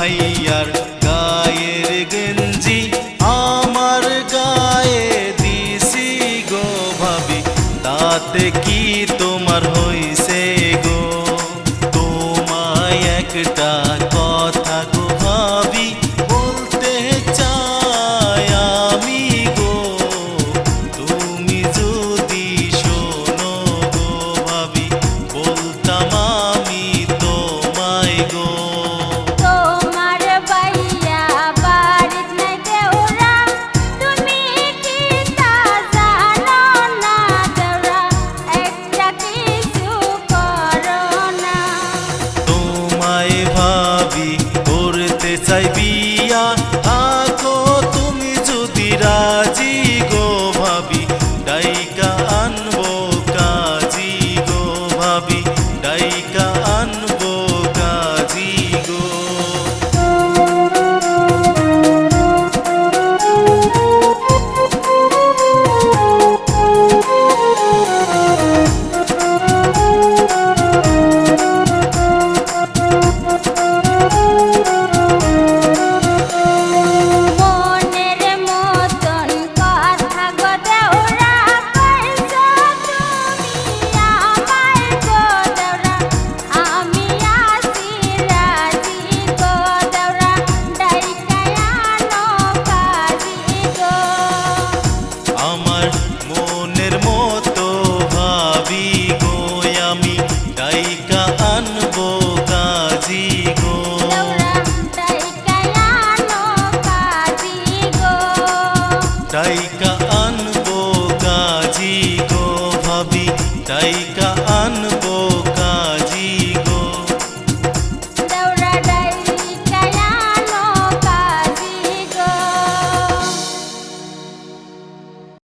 ভাইয়ার গায়ের গেঞ্জি আমার গায়ে দিছি গো ভাবি। তাতে কি তোমার হইছে? I be তাইকা আনব গাজি গো ভাবি তাইকা